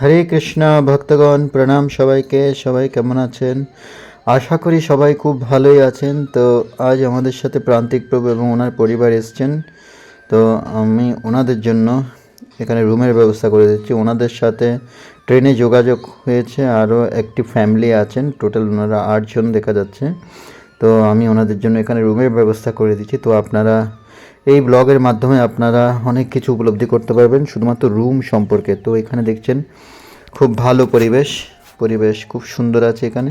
হরে কৃষ্ণ, ভক্তগণ, প্রণাম সবাইকে। সবাই কেমন আছেন? আশা করি সবাই খুব ভালোই আছেন। তো আজ আমাদের সাথে প্রান্তিক প্রভু এবং ওনার পরিবার এসছেন। তো আমি ওনাদের জন্য এখানে রুমের ব্যবস্থা করে দিচ্ছি। ওনাদের সাথে ট্রেনে যোগাযোগ হয়েছে। আরও একটি ফ্যামিলি আছেন। টোটাল ওনারা আটজন দেখা যাচ্ছে। তো আমি ওনাদের জন্য এখানে রুমের ব্যবস্থা করে দিচ্ছি। তো আপনারা এই ব্লগের মাধ্যমে আপনারা অনেক কিছু উপলব্ধি করতে পারবেন, শুধুমাত্র রুম সম্পর্কে। তো এখানে দেখছেন, খুব ভালো পরিবেশ পরিবেশ খুব সুন্দর আছে এখানে।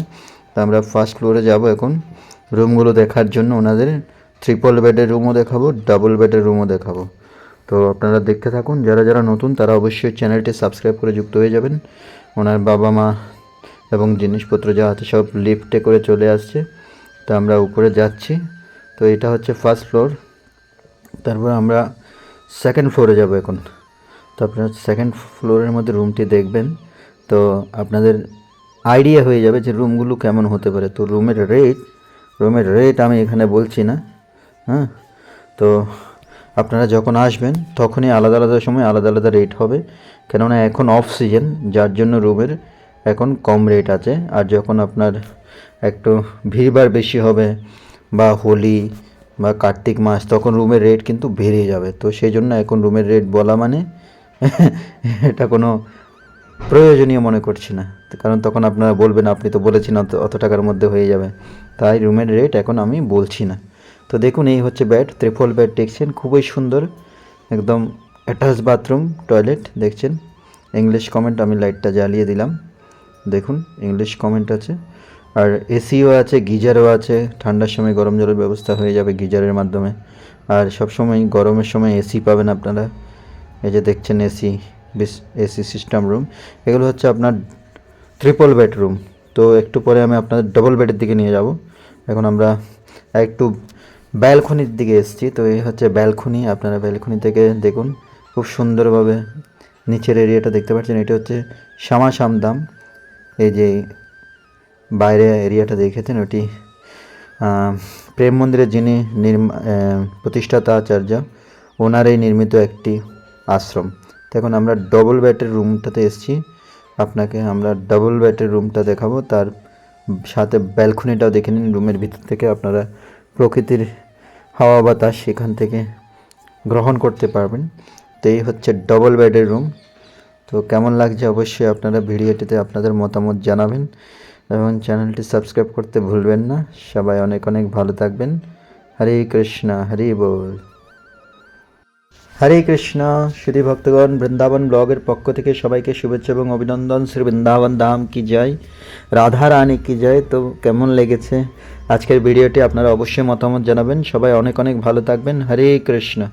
তো আমরা ফার্স্ট ফ্লোরে যাব এখন। রুমগুলো দেখার জন্য ওনাদের ট্রিপল বেডের রুমও দেখাবো ডাবল বেডের রুমও দেখাবো। তো আপনারা দেখতে থাকুন, যারা যারা নতুন তারা অবশ্যই চ্যানেলটি সাবস্ক্রাইব করে যুক্ত হয়ে যাবেন। ওনার বাবা মা এবং জিনিসপত্র যা আছে সব লিফটে করে চলে আসছে। তো আমরা উপরে যাচ্ছি। তো এটা হচ্ছে ফার্স্ট ফ্লোর তারপর আমরা সেকেন্ড ফ্লোরে যাব এখন। তো আপনারা সেকেন্ড ফ্লোরের মধ্যে রুমটি দেখবেন। তো আপনাদের আইডিয়া হয়ে যাবে যে রুমগুলো কেমন হতে পারে। তো রুমের রেট রুমের রেট আমি এখানে বলছি না হ্যাঁ? তো আপনারা যখন আসবেন, তখনই আলাদা আলাদা সময় আলাদা আলাদা রেট হবে। কেননা এখন অফ সিজন যার জন্য রুমের এখন কম রেট আছে। আর যখন আপনার একটু ভিড়ভাড় বেশি হবে বা হোলি বা কার্তিক মাস, তখন রুমের রেট কিন্তু বেড়ে যাবে। তো সেই জন্য এখন রুমের রেট বলা মানে এটা কোনো প্রয়োজনীয় মনে করছি না। কারণ তখন আপনারা বলবেন, আপনি তো বলেছেন অত অত টাকার মধ্যে হয়ে যাবে। তাই রুমের রেট এখন আমি বলছি না। তো দেখুন, এই হচ্ছে বেড ত্রিফল বেড দেখছেন, খুবই সুন্দর, একদম অ্যাটাচ বাথরুম টয়লেট দেখছেন। ইংলিশ কমেন্ট আমি লাইটটা জ্বালিয়ে দিলাম। দেখুন ইংলিশ কমেন্ট আছে। আর এসিও আছে, গিজারও আছে, ঠান্ডার সময় গরম জলের ব্যবস্থা হয়ে যাবে গিজারের মাধ্যমে। আর সব সময় গরমের সময় এসি পাবেন আপনারা। এই যে দেখছেন এসি এসি সিস্টেম রুম এগুলো হচ্ছে আপনার ট্রিপল বেডরুম তো একটু পরে আমি আপনাদের ডবল বেডের দিকে নিয়ে যাব। এখন আমরা একটু ব্যালকনির দিকে এসেছি। তো এই হচ্ছে ব্যালকনি আপনারা ব্যালকনি থেকে দেখুন, খুব সুন্দরভাবে নিচের এরিয়াটা দেখতে পাচ্ছেন। এটা হচ্ছে শ্যামা সামদাম এই যে বাইরে এরিয়াটা দেখেছেন, ওটি প্রেম মন্দিরের যিনি প্রতিষ্ঠাতা আচার্য, ওনারই নির্মিত একটি আশ্রম। এখন আমরা ডবল বেডের রুমটাতে এসেছি। আপনাকে আমরা ডবল বেডের রুমটা দেখাবো। তার সাথে ব্যালকনিটাও দেখে নিন। রুমের ভিতর থেকে আপনারা প্রকৃতির হাওয়া বাতাস সেখান থেকে গ্রহণ করতে পারবেন। তো এই হচ্ছে ডবল বেডের রুম তো কেমন লাগছে অবশ্যই আপনারা ভিডিওটিতে আপনাদের মতামত জানাবেন। এবং চ্যানেলটি সাবস্ক্রাইব করতে ভুলবেন না। সবাই অনেক অনেক ভালো থাকবেন। হরে কৃষ্ণ, হরি বল। হরে কৃষ্ণ, শ্রী ভক্তগণ, বৃন্দাবন ব্লগের পক্ষ থেকে সবাইকে শুভেচ্ছা এবং অভিনন্দন। শ্রী বৃন্দাবন ধাম কি জয়? রাধা রানী কি জয়? তো কেমন লেগেছে? আজকের ভিডিওটি আপনারা অবশ্যই মতামত জানাবেন। সবাই অনেক অনেক ভালো থাকবেন। হরে কৃষ্ণ।